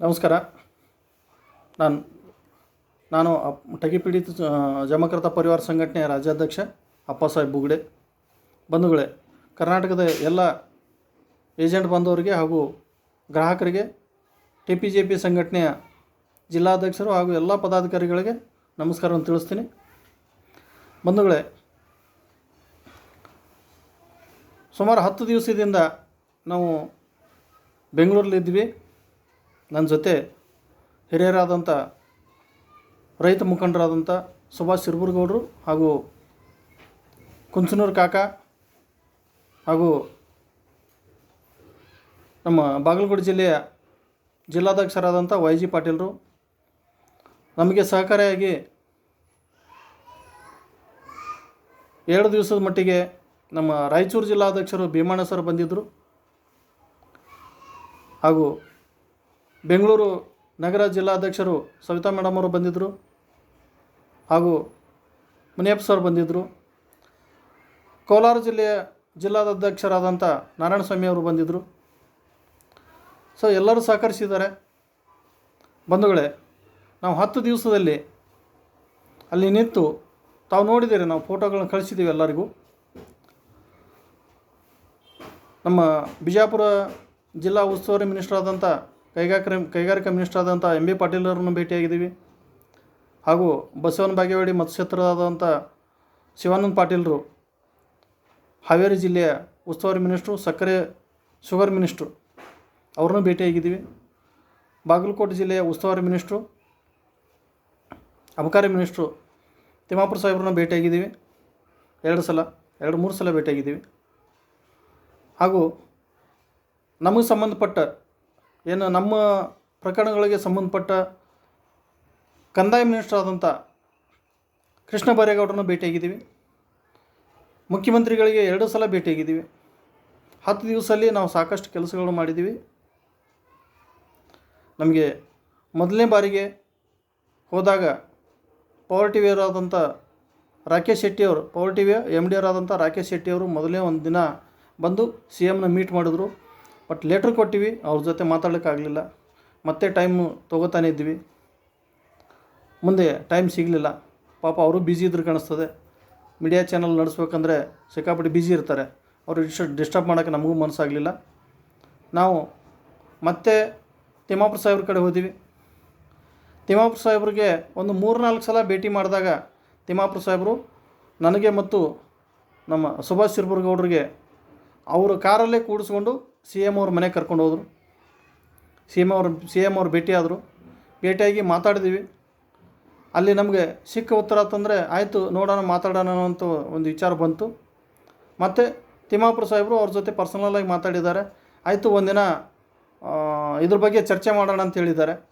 ನಮಸ್ಕಾರ. ನಾನು ನಾನು ಟಗಿ ಪೀಡಿತ ಜಮಕರ್ತ ಪರಿವಾರ ಸಂಘಟನೆಯ ರಾಜ್ಯಾಧ್ಯಕ್ಷ ಅಪ್ಪಸಾಹೇಬ್ ಬುಗ್ಡೆ. ಬಂಧುಗಳೇ, ಕರ್ನಾಟಕದ ಎಲ್ಲ ಏಜೆಂಟ್ ಬಂದವರಿಗೆ ಹಾಗೂ ಗ್ರಾಹಕರಿಗೆ ಟಿ ಪಿ ಜೆ ಪಿ ಸಂಘಟನೆಯ ಜಿಲ್ಲಾಧ್ಯಕ್ಷರು ಹಾಗೂ ಎಲ್ಲ ಪದಾಧಿಕಾರಿಗಳಿಗೆ ನಮಸ್ಕಾರವನ್ನು ತಿಳಿಸ್ತೀನಿ. ಬಂಧುಗಳೇ, ಸುಮಾರು ಹತ್ತು ದಿವಸದಿಂದ ನಾವು ಬೆಂಗಳೂರಲ್ಲಿದ್ವಿ ನನ್ನ ಜೊತೆ ಹಿರಿಯರಾದಂಥ ರೈತ ಮುಖಂಡರಾದಂಥ ಸುಭಾಷ್ ಸಿರ್ಬುರ್ಗೌಡರು ಹಾಗೂ ಕುಂಚನೂರು ಕಾಕ ಹಾಗೂ ನಮ್ಮ ಬಾಗಲಕೋಟೆ ಜಿಲ್ಲೆಯ ಜಿಲ್ಲಾಧ್ಯಕ್ಷರಾದಂಥ ವೈ ಜಿ ಪಾಟೀಲರು, ನಮಗೆ ಸಹಕಾರಿಯಾಗಿ ಎರಡು ದಿವಸದ ಮಟ್ಟಿಗೆ ನಮ್ಮ ರಾಯಚೂರು ಜಿಲ್ಲಾಧ್ಯಕ್ಷರು ಭೀಮಣ್ಣ ಸರ್ ಬಂದಿದ್ದರು ಹಾಗೂ ಬೆಂಗಳೂರು ನಗರ ಜಿಲ್ಲಾಧ್ಯಕ್ಷರು ಸವಿತಾ ಮೇಡಮ್ ಅವರು ಬಂದಿದ್ದರು ಹಾಗೂ ಮುನಿಯಪ್ಪ ಸರ್ ಬಂದಿದ್ದರು ಕೋಲಾರ ಜಿಲ್ಲೆಯ ಜಿಲ್ಲಾಧ್ಯಕ್ಷರಾದಂಥ ನಾರಾಯಣಸ್ವಾಮಿ ಅವರು ಬಂದಿದ್ದರು ಸೊ, ಎಲ್ಲರೂ ಸಹಕರಿಸಿದ್ದಾರೆ. ಬಂಧುಗಳೇ, ನಾವು ಹತ್ತು ದಿವಸದಲ್ಲಿ ಅಲ್ಲಿ ನಿಂತು ತಾವು ನೋಡಿದ್ದೀರಿ, ನಾವು ಫೋಟೋಗಳನ್ನ ಕಳಿಸಿದ್ದೀವಿ ಎಲ್ಲರಿಗೂ. ನಮ್ಮ ಬಿಜಾಪುರ ಜಿಲ್ಲಾ ಉಸ್ತುವಾರಿ ಮಿನಿಸ್ಟರ್ ಆದಂಥ ಕೈಗಾರಿಕೆ ಕೈಗಾರಿಕಾ ಮಿನಿಸ್ಟರ್ ಆದಂಥ ಎಂ ಬಿ ಪಾಟೀಲರನ್ನು ಭೇಟಿಯಾಗಿದ್ದೀವಿ. ಹಾಗೂ ಬಸವನ ಬಾಗೇವಾಡಿ ಮತಕ್ಷೇತ್ರದಾದಂಥ ಶಿವಾನಂದ ಪಾಟೀಲರು, ಹಾವೇರಿ ಜಿಲ್ಲೆಯ ಉಸ್ತುವಾರಿ ಮಿನಿಸ್ಟ್ರು, ಸಕ್ಕರೆ ಶುಗರ್ ಮಿನಿಸ್ಟ್ರು ಅವ್ರನ್ನೂ ಭೇಟಿಯಾಗಿದ್ದೀವಿ. ಬಾಗಲಕೋಟೆ ಜಿಲ್ಲೆಯ ಉಸ್ತುವಾರಿ ಮಿನಿಸ್ಟ್ರು, ಅಬಕಾರಿ ಮಿನಿಸ್ಟ್ರು ತಿಮ್ಮಾಪುರ ಸಾಹೇಬ್ರನ್ನ ಭೇಟಿಯಾಗಿದ್ದೀವಿ. ಎರಡು ಸಲ, ಎರಡು ಮೂರು ಸಲ ಭೇಟಿಯಾಗಿದ್ದೀವಿ. ಹಾಗೂ ನಮಗೆ ಸಂಬಂಧಪಟ್ಟ ಏನು ನಮ್ಮ ಪ್ರಕರಣಗಳಿಗೆ ಸಂಬಂಧಪಟ್ಟ ಕಂದಾಯ ಮಿನಿಸ್ಟರ್ ಆದಂಥ ಕೃಷ್ಣ ಬೈರೇಗೌಡರನ್ನು ಭೇಟಿಯಾಗಿದ್ದೀವಿ. ಮುಖ್ಯಮಂತ್ರಿಗಳಿಗೆ ಎರಡು ಸಲ ಭೇಟಿಯಾಗಿದ್ದೀವಿ. ಹತ್ತು ದಿವಸದಲ್ಲಿ ನಾವು ಸಾಕಷ್ಟು ಕೆಲಸಗಳನ್ನು ಮಾಡಿದ್ದೀವಿ. ನಮಗೆ ಮೊದಲನೇ ಬಾರಿಗೆ ಹೋದಾಗ ಪವರ್ ವೇರ್ ಆದಂಥ ರಾಕೇಶ್ ಶೆಟ್ಟಿಯವರು ಪವರ್ ವೇ ಎಂ ಡಿ ಅವರಾದಂಥ ರಾಕೇಶ್ ಶೆಟ್ಟಿಯವರು ಮೊದಲನೇ ಒಂದು ದಿನ ಬಂದು ಸಿ ಎಮ್ನ ಮೀಟ್ ಮಾಡಿದ್ರು. ಬಟ್ ಲೆಟ್ರ್ ಕೊಟ್ಟಿವಿ, ಅವ್ರ ಜೊತೆ ಮಾತಾಡೋಕ್ಕಾಗಲಿಲ್ಲ. ಮತ್ತೆ ಟೈಮು ತೊಗೋತಾನೆ ಇದ್ವಿ. ಮುಂದೆ ಟೈಮ್ ಸಿಗಲಿಲ್ಲ. ಪಾಪ ಅವರು ಬ್ಯುಸಿ ಇದ್ರು ಕಾಣಿಸ್ತದೆ. ಮೀಡಿಯಾ ಚಾನಲ್ ನಡೆಸ್ಬೇಕಂದ್ರೆ ಸಿಕ್ಕಾಪಟ್ಟೆ ಬ್ಯುಸಿ ಇರ್ತಾರೆ. ಅವರು ಡಿಸ್ಟರ್ ಡಿಸ್ಟರ್ಬ್ ಮಾಡೋಕ್ಕೆ ನಮಗೂ ಮನಸ್ಸಾಗಲಿಲ್ಲ. ನಾವು ಮತ್ತೆ ತಿಮ್ಮಾಪುರ ಸಾಹೇಬ್ರ ಕಡೆ ಹೋದಿವಿ. ತಿಮ್ಮಾಪುರ ಸಾಹೇಬ್ರಿಗೆ ಒಂದು ಮೂರು ನಾಲ್ಕು ಸಲ ಭೇಟಿ ಮಾಡಿದಾಗ ತಿಮ್ಮಾಪುರ ಸಾಹೇಬರು ನನಗೆ ಮತ್ತು ನಮ್ಮ ಸುಭಾಷ್ ಸಿರ್ಬುರ್ಗೌಡ್ರಿಗೆ ಅವರು ಕಾರಲ್ಲೇ ಕೂಡಿಸ್ಕೊಂಡು ಸಿ ಎಂ ಅವ್ರ ಮನೆಗೆ ಕರ್ಕೊಂಡು ಹೋದರು. ಸಿ ಎಂ ಅವ್ರ, ಸಿ ಎಂ ಅವ್ರು ಭೇಟಿಯಾದರು ಭೇಟಿಯಾಗಿ ಮಾತಾಡಿದ್ವಿ. ಅಲ್ಲಿ ನಮಗೆ ಸಿಕ್ಕ ಉತ್ತರ ಅಂತಂದರೆ, ಆಯಿತು, ನೋಡೋಣ, ಮಾತಾಡೋಣ ಅಂತ ಒಂದು ವಿಚಾರ ಬಂತು. ಮತ್ತು ತಿಮ್ಮಾಪುರ ಸಾಹೇಬರು ಅವ್ರ ಜೊತೆ ಪರ್ಸನಲಾಗಿ ಮಾತಾಡಿದ್ದಾರೆ. ಆಯಿತು, ಒಂದಿನ ಇದ್ರ ಬಗ್ಗೆ ಚರ್ಚೆ ಮಾಡೋಣ ಅಂತ ಹೇಳಿದ್ದಾರೆ.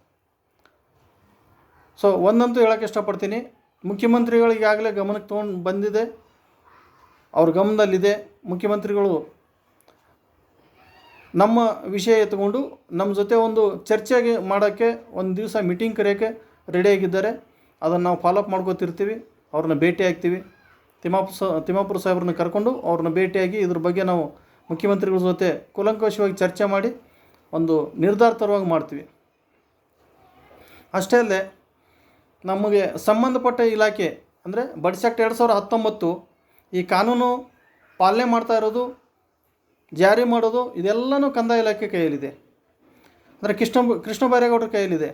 ಸೊ, ಒಂದಂತೂ ಹೇಳೋಕ್ಕೆ ಇಷ್ಟಪಡ್ತೀನಿ. ಮುಖ್ಯಮಂತ್ರಿಗಳಿಗಾಗಲೇ ಗಮನಕ್ಕೆ ತೊಗೊಂಡು ಬಂದಿದೆ. ಅವ್ರ ಗಮನದಲ್ಲಿದೆ. ಮುಖ್ಯಮಂತ್ರಿಗಳು ನಮ್ಮ ವಿಷಯ ಎತ್ಕೊಂಡು ನಮ್ಮ ಜೊತೆ ಒಂದು ಚರ್ಚೆಗೆ ಮಾಡೋಕ್ಕೆ ಒಂದು ದಿವಸ ಮೀಟಿಂಗ್ ಕರೆಯೋಕ್ಕೆ ರೆಡಿಯಾಗಿದ್ದಾರೆ ಅದನ್ನು ನಾವು ಫಾಲೋಅಪ್ ಮಾಡ್ಕೋತಿರ್ತೀವಿ. ಅವ್ರನ್ನ ಭೇಟಿ ಆಗ್ತೀವಿ. ತಿಮ್ಮಾಪುರ ಸ, ತಿಮ್ಮಾಪುರ ಸಾಹೇಬ್ರನ್ನ ಕರ್ಕೊಂಡು ಅವ್ರನ್ನ ಭೇಟಿಯಾಗಿ ಇದ್ರ ಬಗ್ಗೆ ನಾವು ಮುಖ್ಯಮಂತ್ರಿಗಳ ಜೊತೆ ಕೂಲಂಕಷವಾಗಿ ಚರ್ಚೆ ಮಾಡಿ ಒಂದು ನಿರ್ಧಾರ ತರುವಾಗಿ ಮಾಡ್ತೀವಿ. ಅಷ್ಟೇ ಅಲ್ಲದೆ ನಮಗೆ ಸಂಬಂಧಪಟ್ಟ ಇಲಾಖೆ ಅಂದರೆ ಬಡ್ಸ್ ಆ್ಯಕ್ಟ್ ಎರಡು ಸಾವಿರದ ಹತ್ತೊಂಬತ್ತು ಈ ಕಾನೂನು ಪಾಲನೆ ಮಾಡ್ತಾ ಇರೋದು ಜಾರಿ ಮಾಡೋದು ಇದೆಲ್ಲನೂ ಕಂದಾಯ ಇಲಾಖೆ ಕೈಯಲ್ಲಿದೆ. ಅಂದರೆ ಕೃಷ್ಣ ಕೃಷ್ಣ ಬೈರೇಗೌಡರ ಕೈಯಲ್ಲಿದೆ.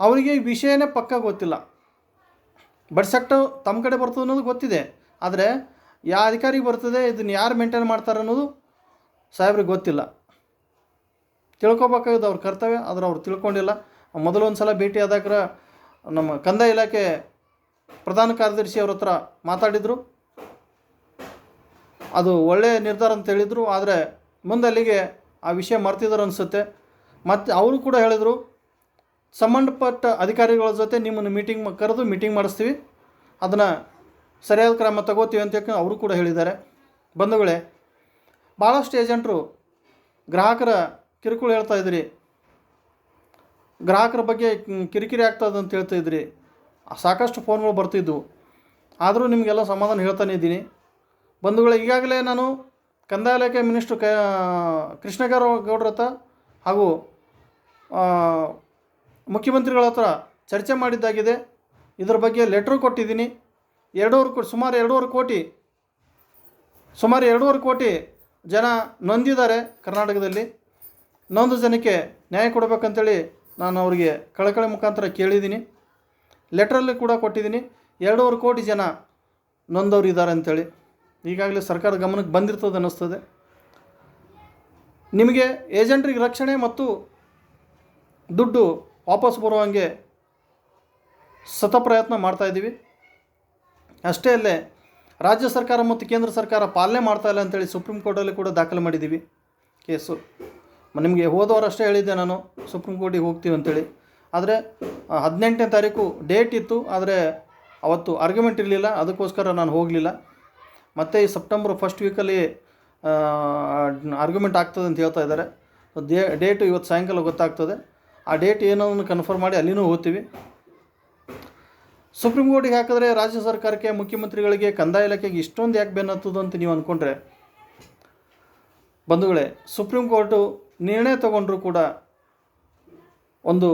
ಅವರಿಗೆ ಈ ವಿಷಯನೇ ಪಕ್ಕ ಗೊತ್ತಿಲ್ಲ. ಬಡ್ ಸೆಕ್ಟರ್ ತಮ್ಮ ಕಡೆ ಬರ್ತದೆ ಅನ್ನೋದು ಗೊತ್ತಿದೆ. ಆದರೆ ಯಾವ ಅಧಿಕಾರಿಗೆ ಬರ್ತದೆ, ಇದನ್ನು ಯಾರು ಮೇಂಟೈನ್ ಮಾಡ್ತಾರೆ ಅನ್ನೋದು ಸಾಹೇಬ್ರಿಗೆ ಗೊತ್ತಿಲ್ಲ. ತಿಳ್ಕೊಬೇಕಾಗಿದ್ದು ಅವ್ರ ಕರ್ತವ್ಯ, ಆದರೆ ಅವ್ರು ತಿಳ್ಕೊಂಡಿಲ್ಲ. ಮೊದಲೊಂದು ಸಲ ಭೇಟಿ ಆದಾಗ ನಮ್ಮ ಕಂದಾಯ ಇಲಾಖೆ ಪ್ರಧಾನ ಕಾರ್ಯದರ್ಶಿ ಅವ್ರ ಹತ್ರ ಮಾತಾಡಿದರು. ಅದು ಒಳ್ಳೆಯ ನಿರ್ಧಾರ ಅಂತ ಹೇಳಿದರು, ಆದರೆ ಮುಂದೆ ಅಲ್ಲಿಗೆ ಆ ವಿಷಯ ಮರ್ತಿದ್ದಾರೆ ಅನಿಸುತ್ತೆ. ಮತ್ತು ಅವರು ಕೂಡ ಹೇಳಿದರು, ಸಂಬಂಧಪಟ್ಟ ಅಧಿಕಾರಿಗಳ ಜೊತೆ ನಿಮ್ಮನ್ನು ಮೀಟಿಂಗ್ ಕರೆದು ಮೀಟಿಂಗ್ ಮಾಡಿಸ್ತೀವಿ. ಅದನ್ನು ಸರಿಯಾದ ಕ್ರಮ ತಗೋತೀವಿ ಅಂತ ಅವರು ಕೂಡ ಹೇಳಿದ್ದಾರೆ. ಬಂಧುಗಳೇ ಭಾಳಷ್ಟು ಏಜೆಂಟರು ಗ್ರಾಹಕರ ಕಿರುಕುಳ ಹೇಳ್ತಾ ಇದ್ರಿ. ಗ್ರಾಹಕರ ಬಗ್ಗೆ ಕಿರಿಕಿರಿ ಆಗ್ತದೆ ಅಂತ ಹೇಳ್ತಾ ಇದ್ರಿ. ಸಾಕಷ್ಟು ಫೋನ್ಗಳು ಬರ್ತಿದ್ವು. ಆದರೂ ನಿಮಗೆಲ್ಲ ಸಮಾಧಾನ ಹೇಳ್ತಾನೆ ಇದ್ದೀನಿ. ಬಂಧುಗಳೇ ಈಗಾಗಲೇ ನಾನು ಕಂದಾಯ ಇಲಾಖೆ ಮಿನಿಸ್ಟ್ರು ಕ ಕೃಷ್ಣಗಾರ ಗೌಡ್ರ ಹತ್ರ ಹಾಗೂ ಮುಖ್ಯಮಂತ್ರಿಗಳ ಹತ್ರ ಚರ್ಚೆ ಮಾಡಿದ್ದಾಗಿದೆ. ಇದರ ಬಗ್ಗೆ ಲೆಟ್ರು ಕೊಟ್ಟಿದ್ದೀನಿ. ಎರಡೂವರೆ ಕೋ ಸುಮಾರು ಎರಡೂವರೆ ಕೋಟಿ, ಸುಮಾರು ಎರಡೂವರೆ ಕೋಟಿ ಜನ ನೊಂದಿದ್ದಾರೆ ಕರ್ನಾಟಕದಲ್ಲಿ. ನೊಂದು ಜನಕ್ಕೆ ನ್ಯಾಯ ಕೊಡಬೇಕಂತೇಳಿ ನಾನು ಅವರಿಗೆ ಕಳಕಳಿ ಮುಖಾಂತರ ಕೇಳಿದ್ದೀನಿ. ಲೆಟ್ರಲ್ಲಿ ಕೂಡ ಕೊಟ್ಟಿದ್ದೀನಿ. ಎರಡೂವರೆ ಕೋಟಿ ಜನ ನೊಂದವರು ಇದ್ದಾರೆ ಅಂತೇಳಿ. ಈಗಾಗಲೇ ಸರ್ಕಾರದ ಗಮನಕ್ಕೆ ಬಂದಿರ್ತದೆ ಅನ್ನಿಸ್ತದೆ. ನಿಮಗೆ ಏಜೆಂಟ್ರಿಗೆ ರಕ್ಷಣೆ ಮತ್ತು ದುಡ್ಡು ವಾಪಸ್ ಬರುವಂಗೆ ಸತ ಪ್ರಯತ್ನ ಮಾಡ್ತಾಯಿದ್ದೀವಿ ಅಷ್ಟೇ ಅಲ್ಲೇ ರಾಜ್ಯ ಸರ್ಕಾರ ಮತ್ತು ಕೇಂದ್ರ ಸರ್ಕಾರ ಪಾಲನೆ ಮಾಡ್ತಾ ಇಲ್ಲ ಅಂತೇಳಿ ಸುಪ್ರೀಂ ಕೋರ್ಟಲ್ಲಿ ಕೂಡ ದಾಖಲೆ ಮಾಡಿದ್ದೀವಿ. ಕೇಸು. ನಿಮಗೆ ಹೋದವರು ಅಷ್ಟೇ ಹೇಳಿದ್ದೆ ನಾನು, ಸುಪ್ರೀಂ ಕೋರ್ಟಿಗೆ ಹೋಗ್ತೀವಿ ಅಂತೇಳಿ. ಆದರೆ ಹದಿನೆಂಟನೇ ತಾರೀಕು ಡೇಟ್ ಇತ್ತು, ಆದರೆ ಅವತ್ತು ಆರ್ಗ್ಯುಮೆಂಟ್ ಇರಲಿಲ್ಲ, ಅದಕ್ಕೋಸ್ಕರ ನಾನು ಹೋಗಲಿಲ್ಲ. ಮತ್ತು ಈ ಸೆಪ್ಟೆಂಬರ್ ಫಸ್ಟ್ ವೀಕಲ್ಲಿ ಆರ್ಗ್ಯುಮೆಂಟ್ ಆಗ್ತದೆ ಅಂತ ಹೇಳ್ತಾ ಇದ್ದಾರೆ. ಡೇ ಡೇಟು ಇವತ್ತು ಸಾಯಂಕಾಲ ಗೊತ್ತಾಗ್ತದೆ. ಆ ಡೇಟ್ ಏನೋ ಕನ್ಫರ್ಮ್ ಮಾಡಿ ಅಲ್ಲಿನೂ ಹೋಗ್ತೀವಿ ಸುಪ್ರೀಂ ಕೋರ್ಟಿಗೆ ಹಾಕಿದ್ರೆ ರಾಜ್ಯ ಸರ್ಕಾರಕ್ಕೆ, ಮುಖ್ಯಮಂತ್ರಿಗಳಿಗೆ ಕಂದಾಯ ಇಲಾಖೆಗೆ ಇಷ್ಟೊಂದು ಯಾಕೆ ಬೆನ್ನತ್ತದು ಅಂತ ನೀವು ಅಂದ್ಕೊಂಡ್ರೆ ಬಂಧುಗಳೇ ಸುಪ್ರೀಂ ಕೋರ್ಟು ನಿರ್ಣಯ ತಗೊಂಡ್ರೂ ಕೂಡ, ಒಂದು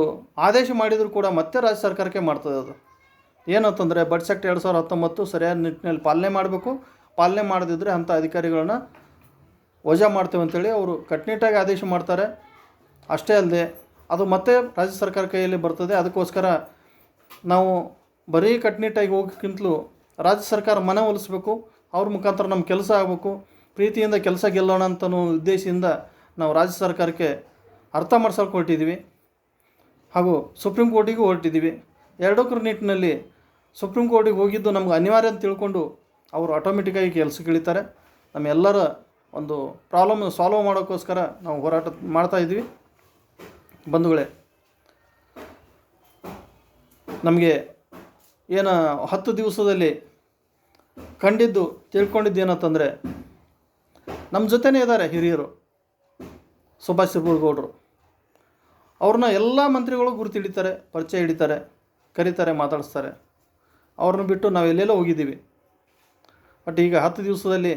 ಆದೇಶ ಮಾಡಿದರೂ ಕೂಡ ಮತ್ತೆ ರಾಜ್ಯ ಸರ್ಕಾರಕ್ಕೆ ಮಾಡ್ತದೆ ಅದು. ಏನಂತಂದರೆ ಬಡ್ಸೆಕ್ಟ್ ಎರಡು ಸಾವಿರದ ಹತ್ತೊಂಬತ್ತು ಸರಿಯಾದ ನಿಟ್ಟಿನಲ್ಲಿ ಪಾಲನೆ ಮಾಡಬೇಕು. ಪಾಲನೆ ಮಾಡದಿದ್ದರೆ ಅಂಥ ಅಧಿಕಾರಿಗಳನ್ನ ವಜಾ ಮಾಡ್ತೇವೆ ಅಂತೇಳಿ ಅವರು ಕಟ್ಟುನಿಟ್ಟಾಗಿ ಆದೇಶ ಮಾಡ್ತಾರೆ. ಅಷ್ಟೇ ಅಲ್ಲದೆ ಅದು ಮತ್ತೆ ರಾಜ್ಯ ಸರ್ಕಾರ ಕೈಯಲ್ಲಿ ಬರ್ತದೆ. ಅದಕ್ಕೋಸ್ಕರ ನಾವು ಬರೀ ಕಟ್ಟುನಿಟ್ಟಾಗಿ ಹೋಗೋಕ್ಕಿಂತಲೂ ರಾಜ್ಯ ಸರ್ಕಾರ ಮನ ಒಲಿಸ್ಬೇಕು. ಅವ್ರ ಮುಖಾಂತರ ನಮ್ಮ ಕೆಲಸ ಆಗಬೇಕು. ಪ್ರೀತಿಯಿಂದ ಕೆಲಸ ಗೆಲ್ಲೋಣ ಅಂತ ಉದ್ದೇಶದಿಂದ ನಾವು ರಾಜ್ಯ ಸರ್ಕಾರಕ್ಕೆ ಅರ್ಥ ಮಾಡ್ಸೋಕೆ ಹೊರಟಿದ್ದೀವಿ. ಹಾಗೂ ಸುಪ್ರೀಂ ಕೋರ್ಟಿಗೂ ಹೊರಟಿದ್ದೀವಿ. ಎರಡಕ್ಕೂ ನಿಟ್ಟಿನಲ್ಲಿ ಸುಪ್ರೀಂ ಕೋರ್ಟಿಗೆ ಹೋಗಿದ್ದು ನಮ್ಗೆ ಅನಿವಾರ್ಯ ಅಂತ ತಿಳ್ಕೊಂಡು ಅವರು ಆಟೋಮೆಟಿಕ್ಕಾಗಿ ಕೆಲಸಕ್ಕೆ ನಮ್ಮೆಲ್ಲರ ಒಂದು ಪ್ರಾಬ್ಲಮ್ ಸಾಲ್ವ್ ಮಾಡೋಕ್ಕೋಸ್ಕರ ನಾವು ಹೋರಾಟ ಮಾಡ್ತಾ ಇದ್ವಿ. ಬಂಧುಗಳೇ, ನಮಗೆ ಏನು ಹತ್ತು ದಿವಸದಲ್ಲಿ ಕಂಡಿದ್ದು, ತಿಳ್ಕೊಂಡಿದ್ದು ಏನಂತಂದರೆ ನಮ್ಮ ಜೊತೆನೇ ಇದ್ದಾರೆ ಹಿರಿಯರು, ಸುಭಾಷ್ ಗೌಡ್ರು ಅವ್ರನ್ನ ಎಲ್ಲ ಮಂತ್ರಿಗಳು ಗುರುತು ಹಿಡಿತಾರೆ ಪರಿಚಯ ಹಿಡಿತಾರೆ, ಕರೀತಾರೆ, ಮಾತಾಡಿಸ್ತಾರೆ. ಅವ್ರನ್ನ ಬಿಟ್ಟು ನಾವು ಎಲ್ಲೆಲ್ಲೋ ಹೋಗಿದ್ದೀವಿ. ಬಟ್ ಈಗ ಹತ್ತು ದಿವಸದಲ್ಲಿ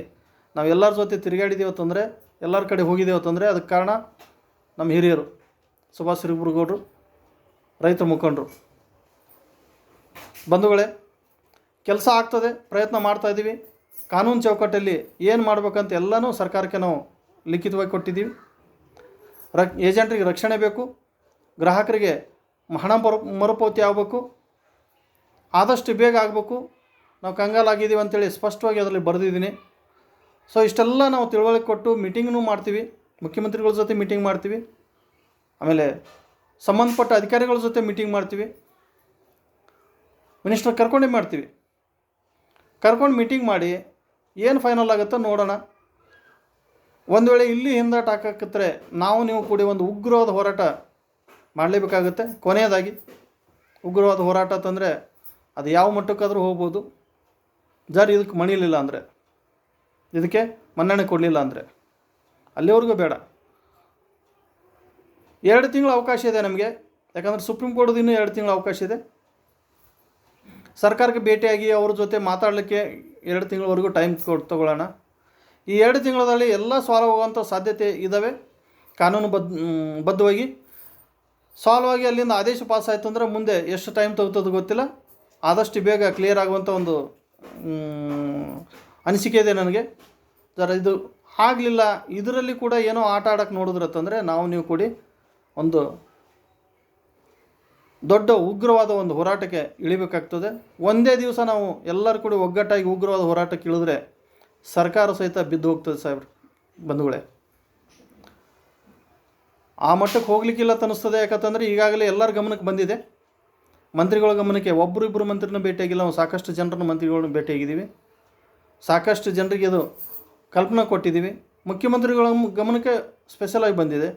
ನಾವು ಎಲ್ಲರ ಜೊತೆ ತಿರುಗಾಡಿದ್ದೇವೆ ಅಂತಂದರೆ, ಎಲ್ಲರ ಕಡೆ ಹೋಗಿದ್ದೇವೆ ಅಂತಂದರೆ ಅದಕ್ಕೆ ಕಾರಣ ನಮ್ಮ ಹಿರಿಯರು ಸುಭಾಷ್ ಗೌಡ್ರು ರೈತ ಮುಖಂಡರು. ಬಂಧುಗಳೇ, ಕೆಲಸ ಆಗ್ತದೆ, ಪ್ರಯತ್ನ ಮಾಡ್ತಾ ಇದ್ದೀವಿ. ಕಾನೂನು ಚೌಕಟ್ಟಲ್ಲಿ ಏನು ಮಾಡಬೇಕಂತ ಎಲ್ಲನೂ ಸರ್ಕಾರಕ್ಕೆ ನಾವು ಲಿಖಿತವಾಗಿ ಕೊಟ್ಟಿದ್ದೀವಿ. ರಕ್, ಏಜೆಂಟ್ರಿಗೆ ರಕ್ಷಣೆ ಬೇಕು, ಗ್ರಾಹಕರಿಗೆ ಹಣ ಮರು, ಮರುಪಾವತಿ ಆಗಬೇಕು, ಆದಷ್ಟು ಬೇಗ ಆಗಬೇಕು. ನಾವು ಕಂಗಾಲಾಗಿದ್ದೀವಿ ಅಂತೇಳಿ ಸ್ಪಷ್ಟವಾಗಿ ಅದರಲ್ಲಿ ಬರೆದಿದ್ದೀನಿ. ಸೊ ಇಷ್ಟೆಲ್ಲ ನಾವು ತಿಳುವಳಿಕೆ ಕೊಟ್ಟು ಮೀಟಿಂಗ್ನೂ ಮಾಡ್ತೀವಿ, ಮುಖ್ಯಮಂತ್ರಿಗಳ ಜೊತೆ ಮೀಟಿಂಗ್ ಮಾಡ್ತೀವಿ, ಆಮೇಲೆ ಸಂಬಂಧಪಟ್ಟ ಅಧಿಕಾರಿಗಳ ಜೊತೆ ಮೀಟಿಂಗ್ ಮಾಡ್ತೀವಿ ಮಿನಿಸ್ಟರ್ ಕರ್ಕೊಂಡೇ ಮಾಡ್ತೀವಿ. ಕರ್ಕೊಂಡು ಮೀಟಿಂಗ್ ಮಾಡಿ ಏನು ಫೈನಲ್ ಆಗುತ್ತೋ ನೋಡೋಣ. ಒಂದು ವೇಳೆ ಇಲ್ಲಿ ಹಿಂದಾಟ ಹಾಕಕ್ಕಿದ್ರೆ ನಾವು ನೀವು ಕೂಡಿ ಒಂದು ಉಗ್ರವಾದ ಹೋರಾಟ ಮಾಡಲೇಬೇಕಾಗುತ್ತೆ. ಕೊನೆಯದಾಗಿ ಉಗ್ರವಾದ ಹೋರಾಟ ತಂದರೆ ಅದು ಯಾವ ಮಟ್ಟಕ್ಕಾದರೂ ಹೋಗ್ಬೋದು. ಜರ್ ಇದಕ್ಕೆ ಮಣಿಲಿಲ್ಲ ಅಂದರೆ? ಇದಕ್ಕೆ ಮನ್ನಣೆ ಕೊಡಲಿಲ್ಲ ಅಂದರೆ? ಅಲ್ಲಿವರೆಗೂ ಬೇಡ. ಎರಡು ತಿಂಗಳ ಅವಕಾಶ ಇದೆ ನಮಗೆ. ಯಾಕಂದರೆ ಸುಪ್ರೀಂ ಕೋರ್ಟ್ದು ಇನ್ನೂ ಎರಡು ತಿಂಗಳ ಅವಕಾಶ ಇದೆ. ಸರ್ಕಾರಕ್ಕೆ ಭೇಟಿಯಾಗಿ ಅವ್ರ ಜೊತೆ ಮಾತಾಡಲಿಕ್ಕೆ ಎರಡು ತಿಂಗಳವರೆಗೂ ಟೈಮ್ ಕೊಟ್ಟು ತಗೊಳ್ಳೋಣ. ಈ ಎರಡು ತಿಂಗಳಲ್ಲಿ ಎಲ್ಲ ಸಾಲ್ವ್ ಆಗುವಂಥ ಸಾಧ್ಯತೆ ಇದ್ದಾವೆ ಕಾನೂನು ಬದ್ ಬದ್ಧವಾಗಿ. ಸಾಲ್ವ್ ಆಗಿ ಅಲ್ಲಿಂದ ಆದೇಶ ಪಾಸ್ ಆಯಿತು ಅಂದರೆ ಮುಂದೆ ಎಷ್ಟು ಟೈಮ್ ತಗೋತದೆ ಗೊತ್ತಿಲ್ಲ. ಆದಷ್ಟು ಬೇಗ ಕ್ಲಿಯರ್ ಆಗುವಂಥ ಒಂದು ಅನಿಸಿಕೆ ಇದೆ ನನಗೆ. ಸರ್, ಇದು ಆಗಲಿಲ್ಲ. ಇದರಲ್ಲಿ ಕೂಡ ಏನೋ ಆಟ ಆಡೋಕ್ಕೆ ನೋಡಿದ್ರತ್ತಂದರೆ ನಾವು ನೀವು ಕೂಡಿ ಒಂದು ದೊಡ್ಡ ಉಗ್ರವಾದ ಒಂದು ಹೋರಾಟಕ್ಕೆ ಇಳಿಬೇಕಾಗ್ತದೆ. ಒಂದೇ ದಿವಸ ನಾವು ಎಲ್ಲರೂ ಕೂಡ ಒಗ್ಗಟ್ಟಾಗಿ ಉಗ್ರವಾದ ಹೋರಾಟಕ್ಕೆ ಇಳಿದ್ರೆ ಸರ್ಕಾರ ಸಹಿತ ಬಿದ್ದು ಹೋಗ್ತದೆ ಸಾಹೇಬ್ರು, ಬಂಧುಗಳೇ. ಆ ಮಟ್ಟಕ್ಕೆ ಹೋಗ್ಲಿಕ್ಕಿಲ್ಲ ಅಂತ ಅನಿಸ್ತದೆ ಯಾಕಂತಂದರೆ ಈಗಾಗಲೇ ಎಲ್ಲರ ಗಮನಕ್ಕೆ ಬಂದಿದೆ. ಮಂತ್ರಿಗಳ ಗಮನಕ್ಕೆ ಒಬ್ಬರು ಇಬ್ಬರು ಮಂತ್ರಿನ ಭೇಟಿಯಾಗಿಲ್ಲ, ನಾವು ಸಾಕಷ್ಟು ಜನರನ್ನು ಮಂತ್ರಿಗಳನ್ನ ಭೇಟಿಯಾಗಿದ್ದೀವಿ. ಸಾಕಷ್ಟು ಜನರಿಗೆ ಅದು ಕಲ್ಪನೆ ಕೊಟ್ಟಿದ್ದೀವಿ. ಮುಖ್ಯಮಂತ್ರಿಗಳ ಗಮನಕ್ಕೆ ಸ್ಪೆಷಲಾಗಿ ಬಂದಿದೆ.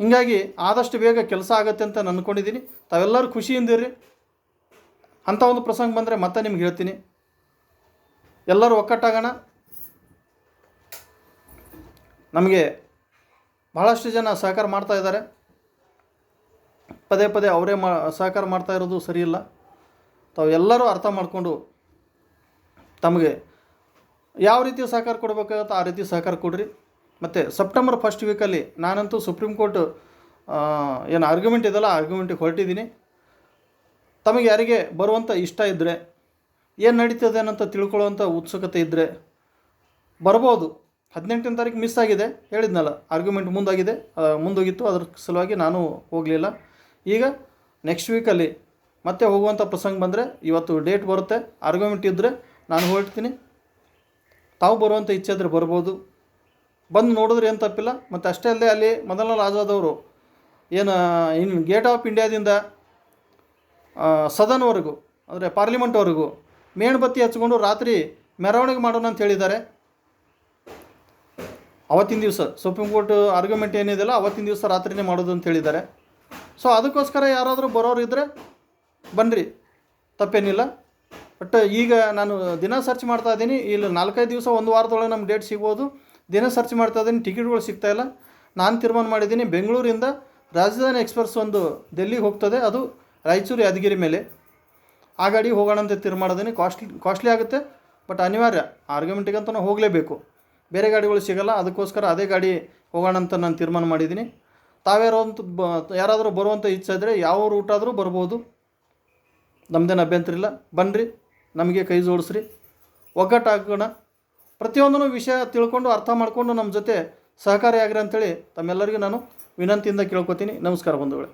ಹೀಗಾಗಿ ಆದಷ್ಟು ಬೇಗ ಕೆಲಸ ಆಗತ್ತೆ ಅಂತ ನಾನು ಅಂದ್ಕೊಂಡಿದ್ದೀನಿ ತಾವೆಲ್ಲರೂ ಖುಷಿಯಿಂದಿರಿ ಅಂಥ ಒಂದು ಪ್ರಸಂಗ ಬಂದರೆ ಮತ್ತೆ ನಿಮ್ಗೆ ಹೇಳ್ತೀನಿ. ಎಲ್ಲರೂ ಒಕ್ಕಟ್ಟಾಗೋಣ. ನಮಗೆ ಬಹಳಷ್ಟು ಜನ ಸಹಕಾರ ಮಾಡ್ತಾ ಇದ್ದಾರೆ. ಪದೇ ಪದೇ ಅವರೇ ಮಾ, ಸಹಕಾರ ಮಾಡ್ತಾ ಇರೋದು ಸರಿಯಿಲ್ಲ. ತಾವೆಲ್ಲರೂ ಅರ್ಥ ಮಾಡಿಕೊಂಡು ತಮಗೆ ಯಾವ ರೀತಿ ಸಹಕಾರ ಕೊಡಬೇಕಾಗತ್ತೋ ಆ ರೀತಿ ಸಹಕಾರ ಕೊಡ್ರಿ. ಮತ್ತು ಸೆಪ್ಟೆಂಬರ್ ಫಸ್ಟ್ ವೀಕಲ್ಲಿ ನಾನಂತೂ ಸುಪ್ರೀಂ ಕೋರ್ಟ್ ಏನು ಆರ್ಗ್ಯುಮೆಂಟ್ ಇದೆಯಲ್ಲ ಆರ್ಗ್ಯುಮೆಂಟಿಗೆ ಹೊರಟಿದ್ದೀನಿ. ತಮಗೆ ಯಾರಿಗೆ ಬರುವಂಥ ಇಷ್ಟ ಇದ್ದರೆ ಏನು ನಡೀತದೆ ಅಂತ ತಿಳ್ಕೊಳ್ಳುವಂಥ ಉತ್ಸುಕತೆ ಇದ್ದರೆ ಬರ್ಬೋದು. ಹದಿನೆಂಟನೇ ತಾರೀಕು ಮಿಸ್ ಆಗಿದೆ. ಹೇಳಿದ್ನಲ್ಲ ಆರ್ಗ್ಯುಮೆಂಟ್ ಮುಂದಾಗಿದೆ ಮುಂದೋಗಿತ್ತು. ಅದ್ರ ಸಲುವಾಗಿ ನಾನು ಹೋಗಲಿಲ್ಲ. ಈಗ ನೆಕ್ಸ್ಟ್ ವೀಕಲ್ಲಿ ಮತ್ತೆ ಹೋಗುವಂಥ ಪ್ರಸಂಗ ಬಂದರೆ ಇವತ್ತು ಡೇಟ್ ಬರುತ್ತೆ. ಆರ್ಗ್ಯುಮೆಂಟ್ ಇದ್ದರೆ ನಾನು ಹೊರಡ್ತೀನಿ. ತಾವು ಬರುವಂಥ ಇಚ್ಛೆ ಇದ್ದರೆ ಬರ್ಬೋದು. ಬಂದು ನೋಡಿದ್ರೆ ಏನು ತಪ್ಪಿಲ್ಲ. ಮತ್ತು ಅಷ್ಟೇ ಅಲ್ಲದೆ ಅಲ್ಲಿ ಮೊದಲ ಆಜಾದವರು ಏನು ಇನ್ನು ಗೇಟ್ ಆಫ್ ಇಂಡಿಯಾದಿಂದ ಸದನ್ವರೆಗೂ ಅಂದರೆ ಪಾರ್ಲಿಮೆಂಟ್ವರೆಗೂ ಮೇಣಬತ್ತಿ ಹಚ್ಕೊಂಡು ರಾತ್ರಿ ಮೆರವಣಿಗೆ ಮಾಡೋಣ ಅಂತ ಹೇಳಿದ್ದಾರೆ. ಅವತ್ತಿನ ದಿವಸ ಸುಪ್ರೀಂ ಕೋರ್ಟ್ ಆರ್ಗ್ಯುಮೆಂಟ್ ಏನಿದೆಯಲ್ಲ, ಅವತ್ತಿನ ದಿವಸ ರಾತ್ರಿನೇ ಮಾಡೋದು ಅಂತ ಹೇಳಿದ್ದಾರೆ. ಸೊ ಅದಕ್ಕೋಸ್ಕರ ಯಾರಾದರೂ ಬರೋರು ಇದ್ದರೆ ಬನ್ನಿರಿ ತಪ್ಪೇನಿಲ್ಲ. ಬಟ್ ಈಗ ನಾನು ದಿನ ಸರ್ಚ್ ಮಾಡ್ತಾ ಇದ್ದೀನಿ. ಇಲ್ಲಿ ನಾಲ್ಕೈದು ದಿವಸ, ಒಂದು ವಾರದೊಳಗೆ ನಮ್ಗೆ ಡೇಟ್ ಸಿಗ್ಬೋದು. ದಿನ ಸರ್ಚ್ ಮಾಡ್ತಾ ಇದ್ದೀನಿ. ಟಿಕೆಟ್ಗಳು ಸಿಗ್ತಾ ಇಲ್ಲ. ನಾನು ತೀರ್ಮಾನ ಮಾಡಿದ್ದೀನಿ. ಬೆಂಗಳೂರಿಂದ ರಾಜಧಾನಿ ಎಕ್ಸ್ಪ್ರೆಸ್ ಒಂದು ಡೆಲ್ಲಿಗೆ ಹೋಗ್ತದೆ. ಅದು ರಾಯಚೂರು ಯಾದಗಿರಿ ಮೇಲೆ. ಆ ಗಾಡಿ ಹೋಗೋಣ ಅಂತ ತೀರ್ಮಾಡಿದ್ದೀನಿ ಕಾಸ್ಟ್ಲಿ ಕಾಸ್ಟ್ಲಿ ಆಗುತ್ತೆ. ಬಟ್ ಅನಿವಾರ್ಯ. ಆರ್ಗ್ಯುಮೆಂಟಿಗಂತೂ ನಾವು ಹೋಗಲೇಬೇಕು. ಬೇರೆ ಗಾಡಿಗಳು ಸಿಗೋಲ್ಲ. ಅದಕ್ಕೋಸ್ಕರ ಅದೇ ಗಾಡಿ ಹೋಗೋಣ ಅಂತ ನಾನು ತೀರ್ಮಾನ ಮಾಡಿದ್ದೀನಿ. ತಾವ್ಯಾರೋ ಅಂತ ಬ, ಯಾರಾದರೂ ಬರುವಂಥ ಇಚ್ಛೆ ಇದ್ದರೆ ಯಾವ ರೂಟ್ ಆದರೂ ಬರ್ಬೋದು. ನಮ್ಮದೇನು ಅಭ್ಯಂತರ ಇಲ್ಲ. ಬನ್ನಿರಿ ನಮಗೆ ಕೈ ಜೋಡಿಸ್ರಿ. ಒಗ್ಗಟ್ಟಾಗೋಣ. ಪ್ರತಿಯೊಂದನ್ನು ವಿಷಯ ತಿಳ್ಕೊಂಡು ಅರ್ಥ ಮಾಡಿಕೊಂಡು ನಮ್ಮ ಜೊತೆ ಸಹಕಾರಿಯಾಗಿರಿ ಅಂಥೇಳಿ ತಮ್ಮೆಲ್ಲರಿಗೂ ನಾನು ವಿನಂತಿಯಿಂದ ಕೇಳ್ಕೊತೀನಿ. ನಮಸ್ಕಾರ ಬಂಧುಗಳೇ.